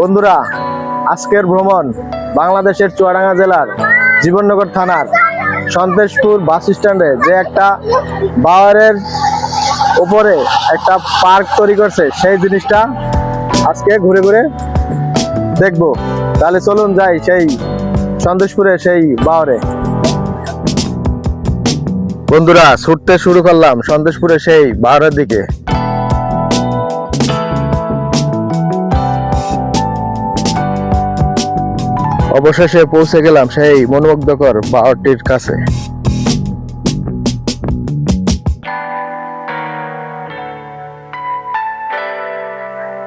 বন্ধুরা, আজকের ভ্রমণ বাংলাদেশের চুয়াডাঙ্গা জেলার জীবননগর থানার সন্তেশপুর বাস স্ট্যান্ডে, যে একটা বাওয়ারের উপরে একটা পার্ক তৈরি করছে, সেই জিনিসটা আজকে ঘুরে ঘুরে দেখব। তাহলে চলুন যাই সেই সন্দেশপুরে সেই বাওয়ারে। বন্ধুরা, ছুটতে শুরু করলাম সন্দেশপুরে সেই বাওয়ারের দিকে। অবশেষে পৌঁছে গেলাম সেই মনোমুগ্ধকর বাওয়ারটির কাছে।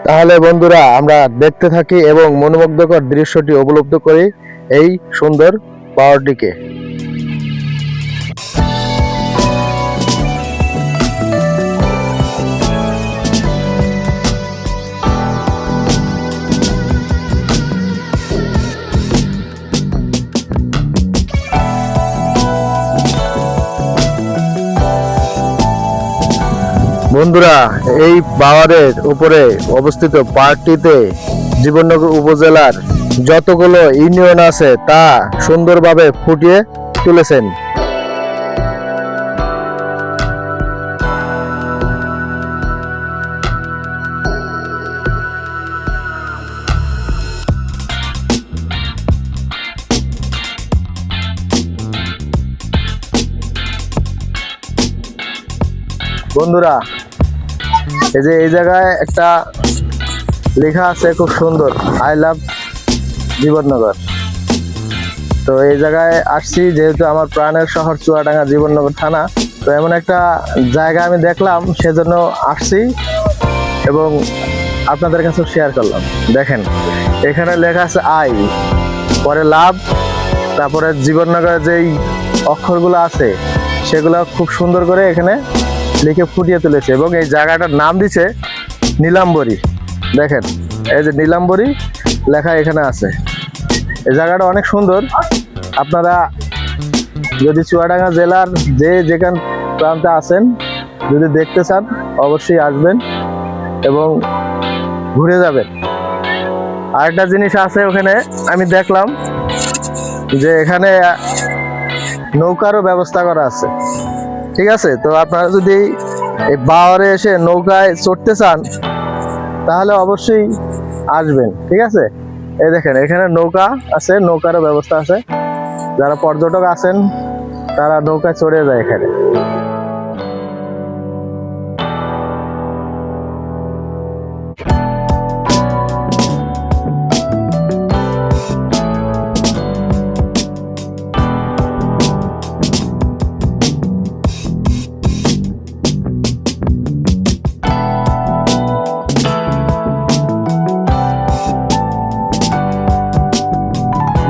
তাহলে বন্ধুরা, আমরা দেখতে থাকি এবং মনোমুগ্ধকর দৃশ্যটি উপলব্ধ করি এই সুন্দর পাওয়ারটিকে বন্ধুরা, এই পাওয়ারের উপরে অবস্থিত পার্কটিতে জীবননগর উপজেলার যতগুলো ইউনিয়ন আছে, তা সুন্দরভাবে ফুটিয়ে তুলেছেন। বন্ধুরা এই যে এই জায়গায় একটা লেখা আছে খুব সুন্দর, আই লাভ জীবননগর। তো এই জায়গায় আসছি, যেহেতু আমার প্রাণের শহর চুয়াডাঙ্গা জীবননগর থানা, তো এমন একটা জায়গা আমি দেখলাম, সেজন্য আসছি এবং আপনাদের কাছে শেয়ার করলাম। দেখেন, এখানে লেখা আছে, আই। পরে লাভ, তারপরে জীবননগরের যেই অক্ষরগুলো আছে, সেগুলো খুব সুন্দর করে এখানে লিখে ফুটিয়ে তুলেছে এবং এই জায়গাটার নাম দিছে নীলাম্বরী। দেখেন, এই যে নীলাম্বরী লেখা এখানে আছে। এই জায়গাটা অনেক সুন্দর। আপনারা যদি চুয়াডাঙ্গা জেলার যে যেখান প্রান্তে আছেন, যদি দেখতে চান, অবশ্যই আসবেন এবং ঘুরে যাবেন। আরেকটা জিনিস আছে ওখানে, আমি দেখলাম যে এখানে নৌকারও ব্যবস্থা করা আছে। ঠিক আছে? তো আপনারা যদি এই বাওয়ারে এসে নৌকায় চড়তে চান, তাহলে অবশ্যই আসবেন, ঠিক আছে? এই দেখেন, এখানে নৌকা আছে, নৌকারও ব্যবস্থা আছে। যারা পর্যটক আছেন, তারা নৌকায় চড়ে যায় এখানে।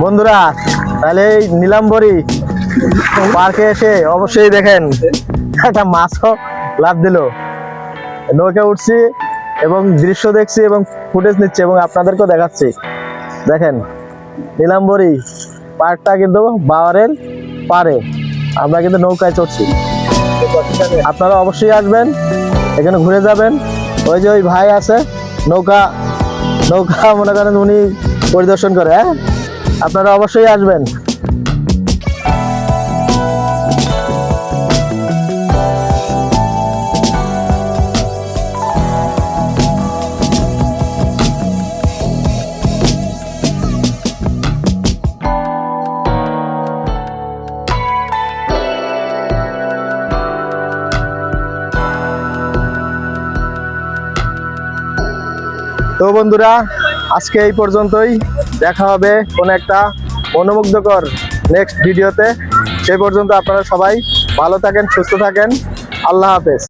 বন্ধুরা, তাহলে এই নীলাম্বরী পার্কে এসে অবশ্যই দেখেন। একটা মাছও লাভ দিল। নৌকে উঠছি এবং দৃশ্য দেখছি এবং ফুটেজ নিচ্ছি এবং আপনাদেরকেও দেখাচ্ছি। দেখেন, নীলাম্বরী পার্কটা কিন্তু বাওয়ারের পারে আমরা কিন্তু নৌকায় চড়ছি। আপনারা অবশ্যই আসবেন, এখানে ঘুরে যাবেন। ওই যে ওই ভাই আছে, নৌকা নৌকা মনে করেন উনি পরিদর্শন করে হ্যাঁ? আপনারা অবশ্যই আসবেন। তো বন্ধুরা আজকে এই পর্যন্তই। দেখা হবে কোনো একটা মনোমুগ্ধকর নেক্সট ভিডিওতে সে পর্যন্ত আপনারা সবাই ভালো থাকেন, সুস্থ থাকেন। আল্লাহ হাফেজ।